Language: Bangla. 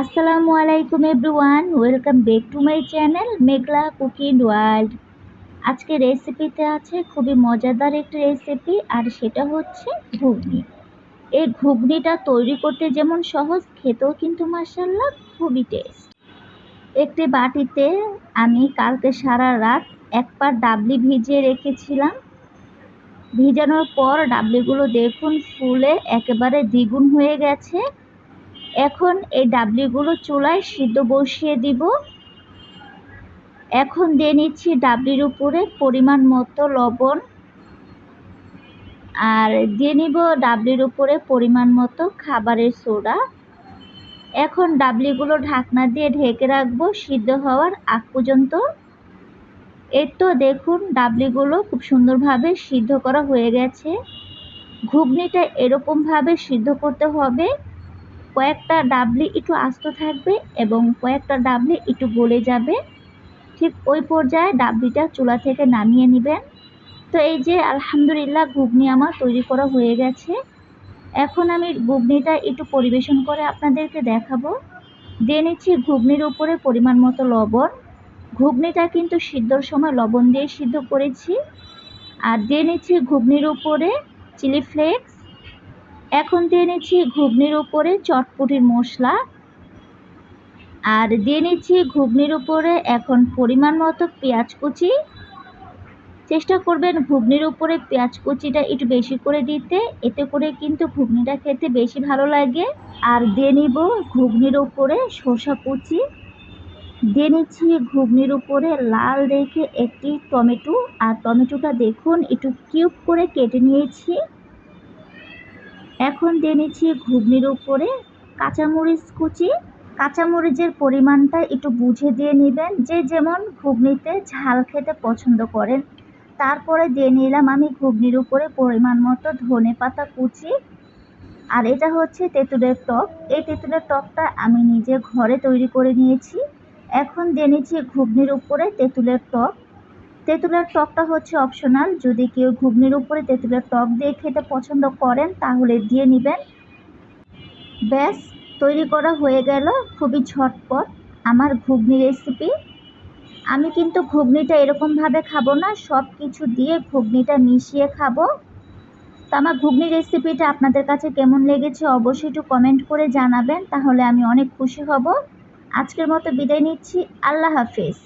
আসসালামু আলাইকুম everyone welcome back to my channel Meghla cooking world আজকে রেসিপিতে আছে খুবই মজাদার একটি রেসিপি আর সেটা হচ্ছে ঘুগনি। এই ঘুগনিটা তৈরি করতে যেমন সহজ, খেতেও কিন্তু মাসাল্লাহ খুবই টেস্ট একটি বাটিতে আমি কালকে সারা রাত এক পার ডাবলি ভিজিয়ে রেখেছিলাম। ভিজানোর পর ডাবলিগুলো দেখুন, ফুলে একেবারে দ্বিগুণ হয়ে গেছে। এখন এই ডাবলিগুলো চুলায় সিদ্ধ বসিয়ে দিব। এখন দিয়ে নিচ্ছি ডাবলির উপরে পরিমাণ মতো লবণ। আর দিয়ে নিব ডাবলির উপরে পরিমাণ মতো খাবারের সোডা। এখন ডাবলিগুলো ঢাকনা দিয়ে ঢেকে রাখব সিদ্ধ হওয়ার আগ পর্যন্ত। এর তো দেখুন ডাবলিগুলো খুব সুন্দরভাবে সিদ্ধ করা হয়ে গেছে। ঘুগনিটা এরকমভাবে সিদ্ধ করতে হবে কয়েকটা ডাবলি একটু আস্ত থাকবে এবং কয়েকটা ডাবলি একটু গলে যাবে। ঠিক ওই পর্যায়ে ডাবলিটা চুলা থেকে নামিয়ে নেবেন। তো এই যে আলহামদুলিল্লাহ ঘুগনি আমার তৈরি করা হয়ে গেছে। এখন আমি ঘুগনিটা একটু পরিবেশন করে আপনাদেরকে দেখাবো। দিয়ে নিচ্ছি ঘুগনির উপরে পরিমাণ মতো লবণ। ঘুগনিটা কিন্তু সিদ্ধর সময় লবণ দিয়ে সিদ্ধ করেছি। আর দিয়ে নিচ্ছি ঘুগনির উপরে চিলি ফ্লেক্স এখন দিয়ে নিচ্ছি ঘুগনির উপরে চটপটির মশলা। আর দিয়ে নিচ্ছি ঘুগনির উপরে এখন পরিমাণ মতো পেঁয়াজ কুচি। চেষ্টা করবেন ঘুগনির উপরে পেঁয়াজ কুচিটা একটু বেশি করে দিতে। এতে করে কিন্তু ঘুগনিটা খেতে বেশি ভালো লাগে। আর দিয়ে নিব ঘুগনির উপরে শসা কুচি। দিয়ে নিচ্ছি ঘুগনির উপরে লাল রেখে একটি টমেটো। আর টমেটোটা দেখুন, একটু কিউব করে কেটে নিয়েছি। এখন দিয়ে নিচ্ছি ঘুগনির উপরে কাঁচামরিচ কুচি। কাঁচামরিচের পরিমাণটা একটু বুঝে দিয়ে নেবেন। যে যেমন ঘুগনিতে ঝাল খেতে পছন্দ করেন, তারপরে দিয়ে নিলাম আমি ঘুগনির উপরে পরিমাণ মতো ধনে পাতা কুচি। আর এটা হচ্ছে তেঁতুলের টক। এই তেঁতুলের টকটা আমি নিজে ঘরে তৈরি করে নিয়েছি। এখন দিয়ে নিচ্ছি ঘুগনির উপরে তেঁতুলের টক। তেঁতুলের টকটা হচ্ছে অপশনাল যদি কেউ ঘুগনির উপরে তেঁতুলের টক দিয়ে খেতে পছন্দ করেন, তাহলে দিয়ে নেবেন। ব্যাস, তৈরি করা হয়ে গেল। খুবই ঝটপট আমার ঘুগনি রেসিপি আমি কিন্তু ঘুগনিটা এরকমভাবে খাব না সব কিছু দিয়ে ঘুগনিটা মিশিয়ে খাব। তো আমার ঘুগনি রেসিপিটা আপনাদের কাছে কেমন লেগেছে অবশ্যই একটু কমেন্ট করে জানাবেন, তাহলে আমি অনেক খুশি হব। আজকের মতো বিদায় নিচ্ছি। আল্লাহ হাফিজ।